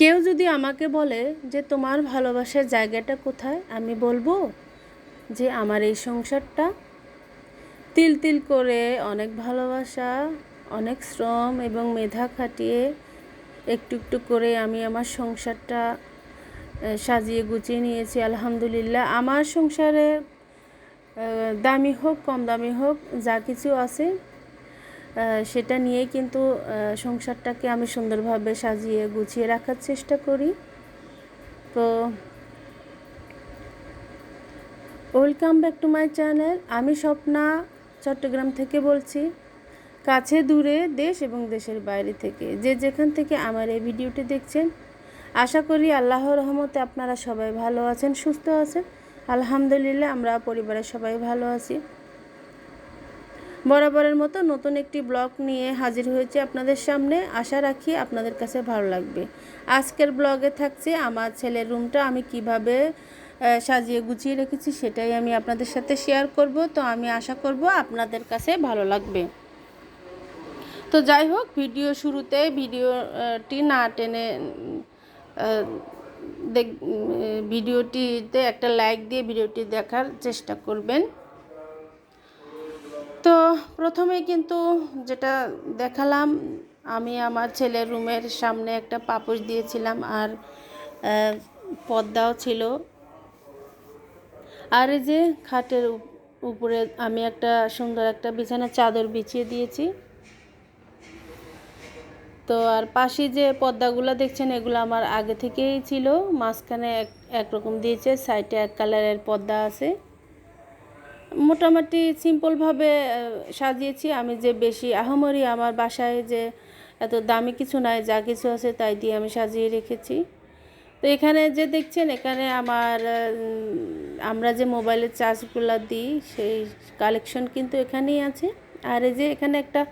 কেউ যদি আমাকে বলে যে, তোমার ভালোবাসার জায়গাটা কোথায়? আমি বলব যে, আমার এই সংসারটা তিল তিল করে অনেক ভালোবাসা, অনেক শ্রম এবং মেধা খাটিয়ে একটু একটু করে আমি আমার সংসারটা সাজিয়ে গুছিয়ে নিয়েছি, আলহামদুলিল্লাহ। আমার সংসারে দামি হোক, কম দামি হোক, যা কিছু আছে সেটা নিয়ে কিন্তু সংসারটাকে আমি সুন্দরভাবে সাজিয়ে গুছিয়ে রাখার চেষ্টা করি। তো welcome back to my channel আমি স্বপ্না চট্টগ্রাম থেকে বলছি। কাছে দূরে দেশ এবং দেশের বাইরে থেকে। যে যেখান থেকে আমার এই ভিডিওটি দেখছেন, আশা করি আল্লাহর রহমতে আপনারা সবাই ভালো আছেন, সুস্থ আছেন। আলহামদুলিল্লাহ, আমরা পরিবারের সবাই ভালো আছি। বরাবরের মতো নতুন একটি ব্লগ নিয়ে হাজির হয়েছে আপনাদের সামনে। আশা রাখি আপনাদের কাছে ভালো লাগবে। আজকের ব্লগে থাকছে আমার ছেলের রুমটা। আমি কীভাবে সাজিয়ে গুছিয়ে রেখেছি সেটাই আমি আপনাদের সাথে শেয়ার করব। তো আমি আশা করব আপনাদের কাছে ভালো লাগবে। তো যাই হোক, ভিডিও শুরুতে ভিডিওটি না টেনে দেখ ভিডিওটিতে একটা লাইক দিয়ে ভিডিওটি দেখার চেষ্টা করবেন। তো প্রথমে কিন্তু যেটা দেখালাম, আমি আমার ছেলের রুমের সামনে একটা পাপোশ দিয়েছিলাম আর পর্দাও ছিল। আর এই যে খাটের উপরে আমি একটা সুন্দর একটা বিছানার চাদর বিছিয়ে দিয়েছি। তো আর পাশে যে পর্দাগুলো দেখছেন, এগুলো আমার আগে থেকেই ছিল। মাঝখানে এক, একরকম দিয়েছে, সাইডে এক কালারের পর্দা আছে। মোটামুটি সিম্পলভাবে সাজিয়েছি। আমি যে বেশি আহমরি আমার বাসায় যে এত দামি কিছু নাই, যা কিছু আছে তাই দিয়ে আমি সাজিয়ে রেখেছি। তো এখানে যে দেখছেন, এখানে আমার আমরা যে মোবাইলের চার্জগুলো দিই, সেই কালেকশন কিন্তু এখানেই আছে। আর এই যে এখানে একটা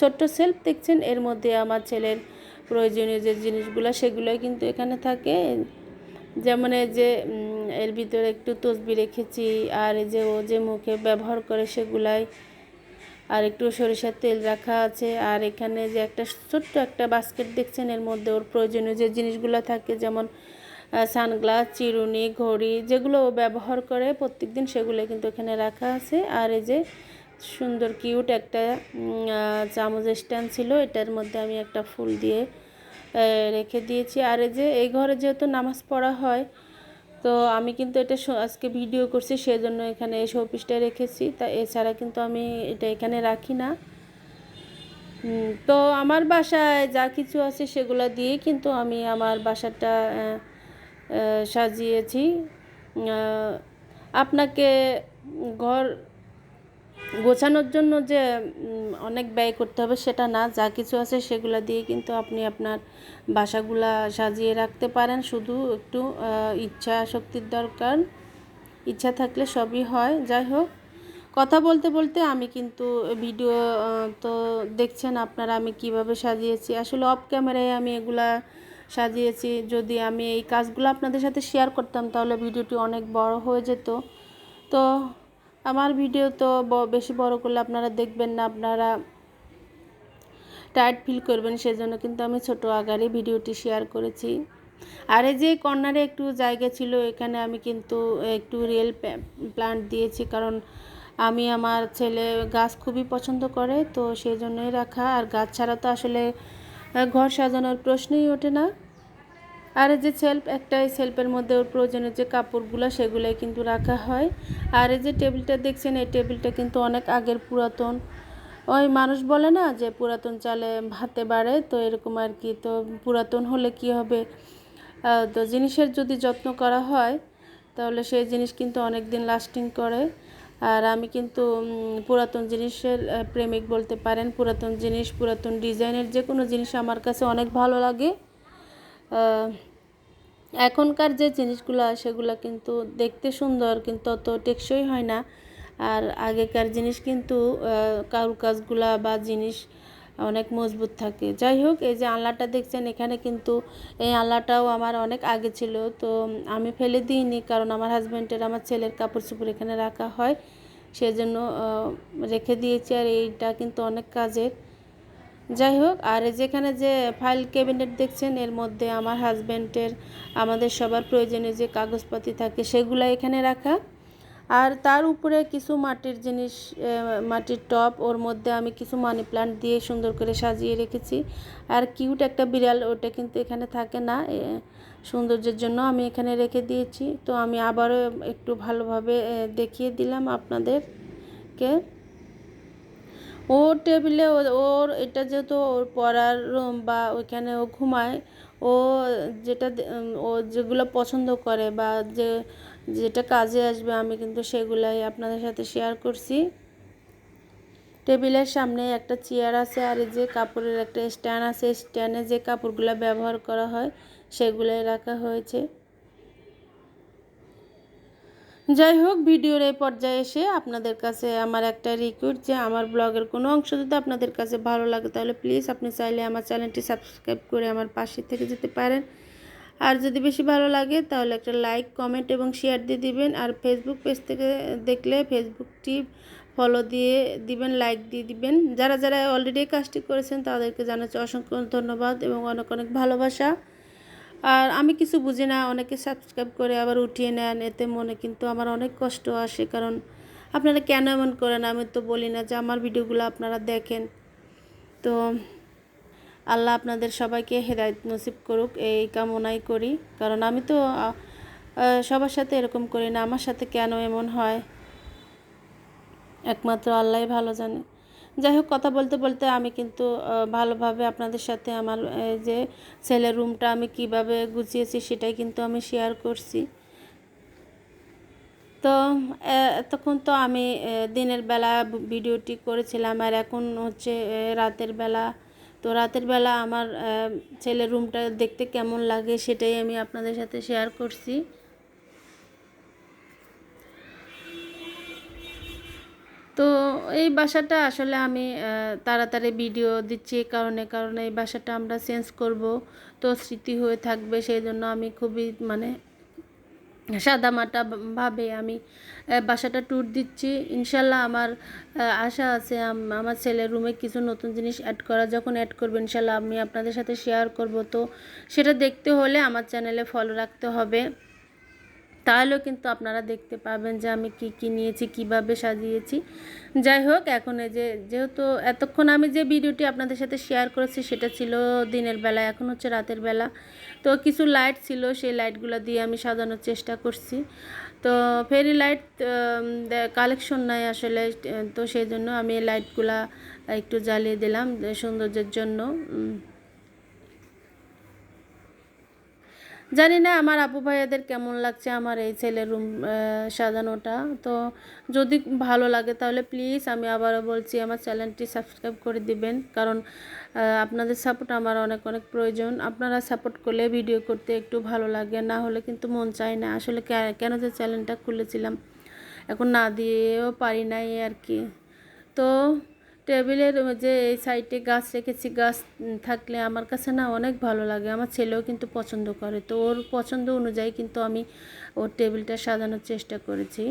ছোট্ট সেলফ দেখছেন, এর মধ্যে আমার ছেলের প্রয়োজনীয় যে জিনিসগুলো, সেগুলোই কিন্তু এখানে থাকে। যেমন এই যে এর ভিতরে একটু তসবি রেখেছি, আর এই যে ও যে মুখে ব্যবহার করে সেগুলাই, আর একটু সরিষার তেল রাখা আছে, আর এখানে যে একটা ছোট্ট একটা বাস্কেট দেখছেন, এর মধ্যে ওর প্রয়োজনীয় যে জিনিসগুলো থাকে, যেমন সানগ্লাস, চিরুনি, ঘড়ি, যেগুলো ও ব্যবহার করে প্রত্যেকদিন সেগুলো কিন্তু এখানে রাখা আছে, আর এই যে সুন্দর কিউট একটা চামচ স্ট্যান্ড ছিল, এটার মধ্যে আমি একটা ফুল দিয়ে রেখে দিয়েছি। আর এই যে, এই ঘরে যেহেতু নামাজ পড়া হয়, তো আমি কিন্তু এটা আজকে ভিডিও করছি, সেজন্য এখানে এই শোপিসটা রেখেছি। তা এছাড়া কিন্তু আমি এটা এখানে রাখি না। তো আমার বাসায় যা কিছু আছে সেগুলো দিয়ে কিন্তু আমি আমার বাসাটা সাজিয়েছি। আপনাকে ঘর গোছানোর জন্য যে অনেক ব্যয় করতে হবে সেটা না, যা কিছু আছে সেগুলো দিয়ে কিন্তু আপনি আপনার বাসাগুলা সাজিয়ে রাখতে পারেন। শুধু একটু ইচ্ছা শক্তির দরকার। ইচ্ছা থাকলে সবই হয়। যাই হোক, কথা বলতে বলতে আমি কিন্তু ভিডিও তো দেখছেন আপনারা আমি কীভাবে সাজিয়েছি। আসলে অফ ক্যামেরায় আমি এগুলা সাজিয়েছি। যদি আমি এই কাজগুলো আপনাদের সাথে শেয়ার করতাম তাহলে ভিডিওটি অনেক বড় হয়ে যেত। তো আমার ভিডিও তো বেশি বড় করলে আপনারা দেখবেন না, আপনারা টায়ার্ড ফিল করবেন, সেজন্য কিন্তু আমি ছোট আকারে ভিডিওটি শেয়ার করেছি। আর এই যে কর্নারে একটু জায়গা ছিল, এখানে আমি কিন্তু একটু রিয়েল প্লান্ট দিয়েছি, কারণ আমি আমার ছেলে গাছ খুবই পছন্দ করে, তো সেই জন্যই রাখা। আর গাছ ছাড়া তো আসলে ঘর সাজানোর প্রশ্নই ওঠে না। আর এই যে সেলফ একটা এই সেলফের মধ্যে ওর প্রয়োজনীয় যে কাপড়গুলো সেগুলোই কিন্তু রাখা হয়। আর এই যে টেবিলটা দেখছেন, এই টেবিলটা কিন্তু অনেক আগের পুরাতন। ওই মানুষ বলে না যে পুরাতন চালে ভাতে বাড়ে, তো এরকম আর কি। তো পুরাতন হলে কি হবে? তো জিনিসের যদি যত্ন করা হয়, তাহলে সেই জিনিস কিন্তু অনেক দিন লাস্টিং করে। আর আমি কিন্তু পুরাতন জিনিসের প্রেমিক বলতে পারেন। পুরাতন জিনিস, পুরাতন ডিজাইনের যে কোনো জিনিস আমার কাছে অনেক ভালো লাগে। এখনকার যে জিনিসগুলো সেগুলো কিন্তু দেখতে সুন্দর, কিন্তু অত টেকসই হয় না। আর আগেকার জিনিস কিন্তু কারুকাজগুলা বা জিনিস অনেক মজবুত থাকে। যাই হোক, এই যে আলনাটা দেখছেন, এখানে কিন্তু এই আলনাটাও আমার অনেক আগে ছিল, তো আমি ফেলে দিইনি, কারণ আমার হাজব্যান্ডের আমার ছেলের কাপড় চোপড় এখানে রাখা হয়। সেজন্য রেখে দিয়েছি, আর এইটা কিন্তু অনেক কাজের। যাই হোক, আর যেখানে যে ফাইল ক্যাবিনেট দেখছেন, এর মধ্যে আমার হাজব্যান্ডের আমাদের সবার প্রয়োজনীয় যে কাগজপাতি থাকে সেগুলো এখানে রাখা। আর তার উপরে কিছু মাটির জিনিস মাটির টপ ওর মধ্যে আমি কিছু মানি প্লান্ট দিয়ে সুন্দর করে সাজিয়ে রেখেছি। আর কিউট একটা বিড়াল, ওটা কিন্তু এখানে থাকে না সৌন্দর্যের জন্য আমি এখানে রেখে দিয়েছি। তো আমি আবারও একটু ভালোভাবে দেখিয়ে দিলাম আপনাদেরকে। ও টেবিলে ওর এটা যেহেতু ওর পড়ার রুম বা ওইখানে ও ঘুমায়, ও যেটা ও যেগুলো পছন্দ করে বা যে, যেটা কাজে আসবে আমি কিন্তু সেগুলাই আপনাদের সাথে শেয়ার করছি। টেবিলের সামনে একটা চেয়ার আছে আর যে কাপড়ের একটা স্ট্যান্ড আছে স্ট্যান্ডে যে কাপড়গুলো ব্যবহার করা হয় সেগুলাই রাখা হয়েছে। যাই হোক ভিডিওর এই পর্যায়ে এসে আপনাদের কাছে আমার একটা রিকোয়েস্ট যে আমার ব্লগের কোনো অংশ যদি আপনাদের কাছে ভালো লাগে, তাহলে প্লিজ আপনি চাইলে আমার চ্যানেলটি সাবস্ক্রাইব করে আমার পাশে থেকে যেতে পারেন। আর যদি বেশি ভালো লাগে, তাহলে একটা লাইক কমেন্ট এবং শেয়ার দিয়ে দিবেন। আর ফেসবুক পেজ থেকে দেখলে ফেসবুকটি ফলো দিয়ে দিবেন লাইক দিয়ে দিবেন। যারা যারা অলরেডি কাজটি করেছেন, তাদেরকে জানাচ্ছি অসংখ্য ধন্যবাদ এবং অনেক অনেক ভালোবাসা। আর আমি কিছু বুঝি না, অনেকে সাবস্ক্রাইব করে আবার উঠিয়ে নেন, এতে মনে কিন্তু আমার অনেক কষ্ট আসে। কারণ আপনারা কেন এমন করেন? আমি তো বলি না যে আমার ভিডিওগুলো আপনারা দেখেন। তো আল্লাহ আপনাদের সবাইকে হেদায়ত নসিব করুক, এই কামনাই করি। কারণ আমি তো সবার সাথে এরকম করি না, আমার সাথে কেন এমন হয়? একমাত্র আল্লাহই ভালো জানে। যাই হোক, কথা বলতে বলতে আমি কিন্তু ভালোভাবে আপনাদের সাথে আমার যে ছেলের রুমটা আমি কীভাবে গুছিয়েছি সেটাই কিন্তু আমি শেয়ার করছি। তো এতক্ষণ তো আমি দিনের বেলা ভিডিওটি করেছিলাম আর এখন হচ্ছে রাতের বেলা। তো রাতের বেলা আমার ছেলের রুমটা দেখতে কেমন লাগে সেটাই আমি আপনাদের সাথে শেয়ার করছি। তো এই বাসাটা আসলে আমি তাড়াতাড়ি ভিডিও দিচ্ছি কারণে, কারণ এই বাসাটা আমরা চেঞ্জ করব। তো স্মৃতি হয়ে থাকবে, সেই জন্য আমি খুবই মানে সাদামাটা ভাবে আমি বাসাটা ট্যুর দিচ্ছি। ইনশাল্লাহ আমার আশা আছে আমার ছেলের রুমে কিছু নতুন জিনিস অ্যাড করা, যখন অ্যাড করবে ইনশাল্লাহ আমি আপনাদের সাথে শেয়ার করব। তো সেটা দেখতে হলে আমার চ্যানেলে ফলো রাখতে হবে। তাহলেও কিন্তু আপনারা দেখতে পাবেন যে আমি কি কি নিয়েছি, কীভাবে সাজিয়েছি। যাই হোক, এখন এই যে যেহেতু এতক্ষণ আমি যে ভিডিওটি আপনাদের সাথে শেয়ার করেছি, সেটা ছিল দিনের বেলা, এখন হচ্ছে রাতের বেলা। তো কিছু লাইট ছিল, সেই লাইটগুলো দিয়ে আমি সাজানোর চেষ্টা করছি। তো ফেরি লাইট কালেকশন নাই আসলে, তো সেই জন্য আমি লাইটগুলা একটু জ্বালিয়ে দিলাম, সৌন্দর্যের জন্য। জানি না আমার আপু ভাইয়াদের কেমন লাগছে আমার এই ছেলের রুম সাজানোটা। তো যদি ভালো লাগে তাহলে প্লিজ আমি আবারও বলছি আমার চ্যানেলটি সাবস্ক্রাইব করে দিবেন। কারণ আপনাদের সাপোর্ট আমার অনেক অনেক প্রয়োজন। আপনারা সাপোর্ট করলে ভিডিও করতে একটু ভালো লাগে, না হলে কিন্তু মন চায় না। আসলে কেন যে চ্যানেলটা খুলেছিলাম, এখন না দিয়েও পারি নাই আর কি। তো টেবিলের যে এই সাইডে গাছ রেখেছি, গাছ থাকলে আমার কাছে না অনেক ভালো লাগে। আমার ছেলেও কিন্তু পছন্দ করে। তো ওর পছন্দ অনুযায়ী কিন্তু আমি ওর টেবিলটা সাজানোর চেষ্টা করেছি।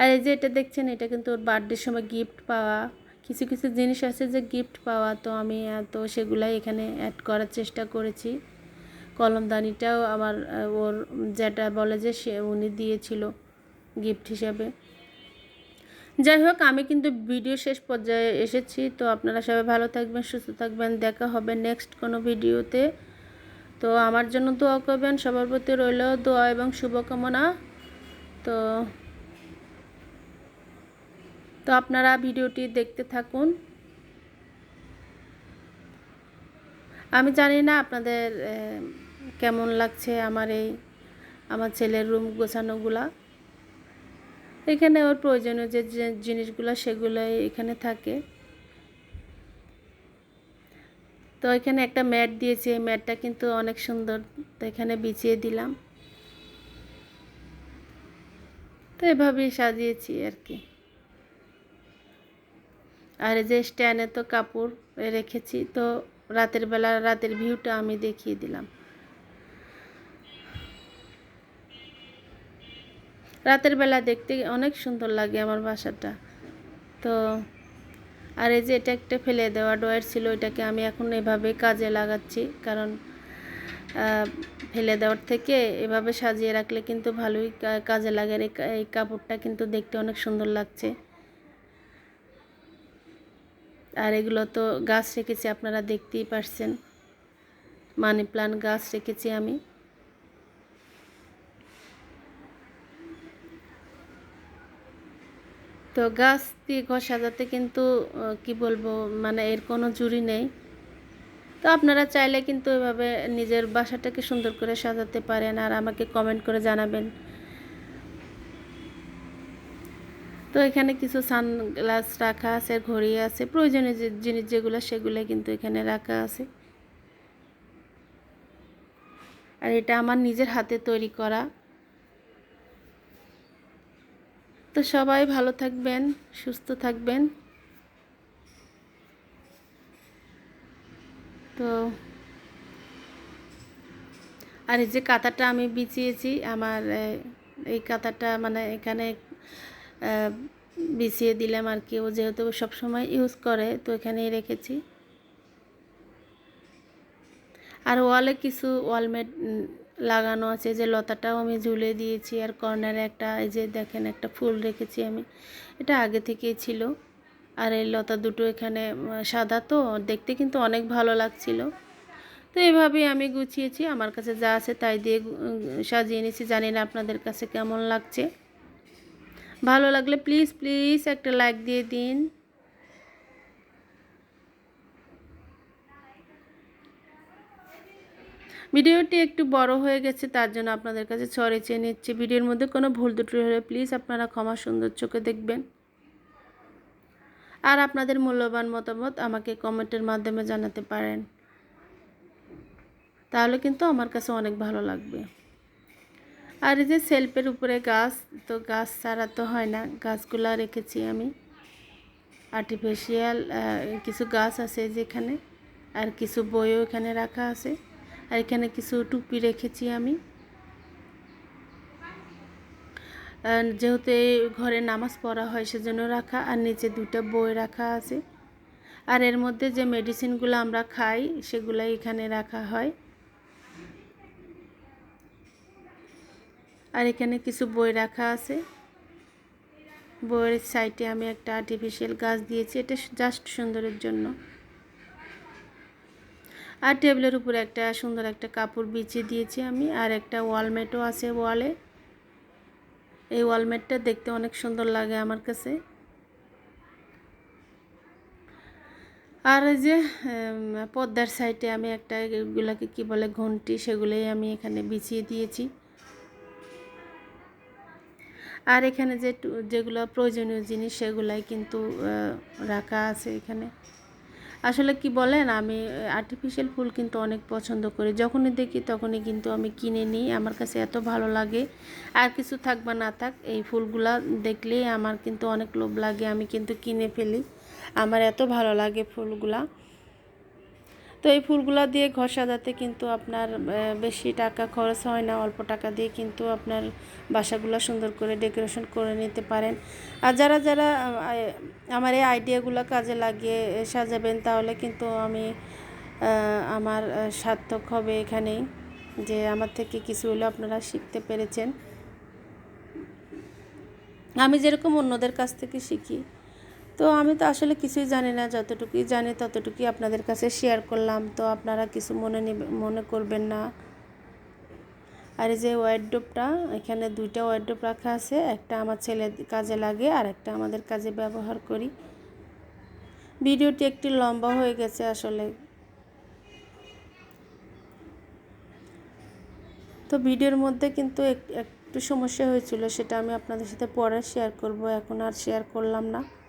আর এই যে এটা দেখছেন, এটা কিন্তু ওর বার্থডের সময় গিফট পাওয়া। কিছু কিছু জিনিস আছে যে গিফট পাওয়া, তো আমি তো সেগুলাই এখানে অ্যাড করার চেষ্টা করেছি। কলমদানিটাও আমার ওর যেটা বলে যে সে, উনি দিয়েছিল গিফট হিসাবে। যাই হোক আমি কিন্তু ভিডিও শেষ পর্যায়ে এসেছি, তো আপনারা সবাই ভালো থাকবেন, সুস্থ থাকবেন, দেখা হবে নেক্সট কোনো ভিডিওতে। তো আমার জন্য দোয়া করবেন, সবার প্রতি রইল দোয়া এবং শুভকামনা। তো তো আপনারা ভিডিওটি দেখতে থাকুন। আমি জানি না আপনাদের কেমন লাগছে আমার এই, আমার ছেলের রুম গোছানোগুলা। এখানে ওর প্রয়োজনীয় যে জিনিসগুলো সেগুলোই এখানে থাকে। তো এখানে একটা ম্যাট দিয়েছি, এই ম্যাটটা কিন্তু অনেক সুন্দর। তো এখানে বিছিয়ে দিলাম। তো এভাবেই সাজিয়েছি আর কি। আর যে স্ট্যান্ডে তো কাপড় রেখেছি, তো রাতের বেলা, রাতের ভিউটা আমি দেখিয়ে দিলাম। রাতের বেলা দেখতে অনেক সুন্দর লাগে আমার বাসাটা। তো, আর এই যে এটা একটা ফেলে দেওয়া ডয়ের ছিল, এটাকে আমি এখন এভাবে কাজে লাগাচ্ছি। কারণ ফেলে দেওয়ার থেকে এভাবে সাজিয়ে রাখলে কিন্তু ভালোই কাজে লাগে। এই কাপড়টা কিন্তু দেখতে অনেক সুন্দর লাগছে। আর এগুলো তো গাছ রেখেছি, আপনারা দেখতেই পারছেন। মানি প্লান্ট গাছ রেখেছি আমি। তো গাছ দিয়ে ঘর সাজাতে কিন্তু কি বলব মানে এর কোনো জুড়ি নেই। তো আপনারা চাইলে কিন্তু এভাবে নিজের বাসাটাকে সুন্দর করে সাজাতে পারেন আর আমাকে কমেন্ট করে জানাবেন। তো এখানে কিছু সানগ্লাস রাখা আছে, ঘড়ি আছে, প্রয়োজনীয় যে জিনিস যেগুলো সেগুলো কিন্তু এখানে রাখা আছে। আর এটা আমার নিজের হাতে তৈরি করা। তো সবাই ভালো থাকবেন, সুস্থ থাকবেন। তো আর এই যে কাঁথাটা আমি বিছিয়েছি, আমার এই কাঁথাটা মানে এখানে বিছিয়ে দিলাম আর কি। ও যেহেতু সবসময় ইউজ করে, তো এখানেই রেখেছি। আর ওয়ালে কিছু ওয়ালমেট লাগানো আছে যে লতাটাও আমি ঝুলে দিয়েছি আর কর্নারে একটা, এই যে দেখেন একটা ফুল রেখেছি আমি। এটা আগে থেকেই ছিল। আর এই লতা দুটো এখানে সাদা তো, দেখতে কিন্তু অনেক ভালো লাগছিল। তো এভাবেই আমি গুছিয়েছি, আমার কাছে যা আছে তাই দিয়ে সাজিয়ে নিয়েছি জানি না আপনাদের কাছে কেমন লাগছে। ভালো লাগলে প্লিজ প্লিজ একটা লাইক দিয়ে দিন। ভিডিওটি একটু বড় হয়ে গেছে, তার জন্য আপনাদের কাছে ছড়ে চেয়ে নিচ্ছি। ভিডিওর মধ্যে কোনো ভুল ত্রুটি হলে প্লিজ আপনারা ক্ষমা সুন্দর চোখে দেখবেন। আর আপনাদের মূল্যবান মতামত আমাকে কমেন্টের মাধ্যমে জানাতে পারেন। তাহলে কিন্তু আমার কাছে অনেক ভালো লাগবে। আর এই যে সেলফের উপরে গাছ, তো গাছ ছাড়া তো হয় না, গাছগুলো রেখেছি আমি। আর্টিফিশিয়াল কিছু গাছ আছে যেখানে, আর কিছু বইও এখানে রাখা আছে। আর এখানে কিছু টুপি রেখেছি আমি। যেহেতু এই ঘরে নামাজ পড়া হয়, সেজন্য রাখা। আর নিচে দুটা বই রাখা আছে। আর এর মধ্যে যে মেডিসিনগুলো আমরা খাই সেগুলো এখানে রাখা হয়। আর এখানে কিছু বই রাখা আছে। বইয়ের সাইডে আমি একটা আর্টিফিশিয়াল গাছ দিয়েছি। এটা জাস্ট সুন্দরের জন্য। আর টেবিলের উপরে একটা সুন্দর একটা কাপড় বিছিয়ে দিয়েছি আমি, আর একটা ওয়ালমেটও আছে ওয়ালে। এই ওয়ালমেটটা দেখতে অনেক সুন্দর লাগে আমার কাছে। আর এই যে পদ্মার সাইডে আমি একটা এগুলাকে কি বলে ঘন্টি, সেগুলোই আমি এখানে বিছিয়ে দিয়েছি। আর এখানে যে যেগুলো প্রয়োজনীয় জিনিস সেগুলাই কিন্তু রাখা আছে এখানে। আসলে কি বলেন, আমি আর্টিফিশিয়াল ফুল কিন্তু অনেক পছন্দ করি। যখনই দেখি তখনই কিন্তু আমি কিনে নিই, আমার কাছে এত ভালো লাগে। আর কিছু থাক বা না থাক, এই ফুলগুলা দেখলেই আমার কিন্তু অনেক লোভ লাগে, আমি কিন্তু কিনে ফেলি। আমার এত ভালো লাগে ফুলগুলা। তো এই ফুলগুলা দিয়ে ঘর সাজাতে কিন্তু আপনার বেশি টাকা খরচ হয় না, অল্প টাকা দিয়ে কিন্তু আপনার বাসাগুলো সুন্দর করে ডেকোরেশন করে নিতে পারেন। আর যারা যারা আমার এই আইডিয়াগুলো কাজে লাগিয়ে সাজাবেন তাহলে কিন্তু আমি আমার সার্থক হবে এখানেই, যে আমার থেকে কিছু হলেও আপনারা শিখতে পেরেছেন। আমি যেরকম অন্যদের কাছ থেকে শিখি তো আমি তো আসলে কিছুই জানি না, যতটুকুই জানি ততটুকুই আপনাদের কাছে শেয়ার করলাম। তো আপনারা কিছু মনে মনে করবেন না। আর এই যে ওয়ার্ড্রোপটা এখানে দুইটা ওয়ার্ড্রোপ রাখা আছে, একটা আমার ছেলে কাজে লাগে আর একটা আমাদের কাজে ব্যবহার করি। ভিডিওটি একটি লম্বা হয়ে গেছে আসলে। তো ভিডিওর মধ্যে কিন্তু এক- একটু সমস্যা হয়েছিল, সেটা আমি আপনাদের সাথে পরে শেয়ার করব, এখন আর শেয়ার করলাম না।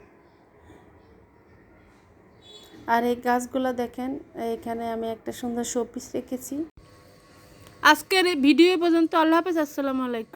আর এই গাছগুলো দেখেন, এখানে আমি একটা সুন্দর শোপিস রেখেছি। আজকের এই ভিডিও পর্যন্ত, আল্লাহ হাফেজ, আসসালামু আলাইকুম।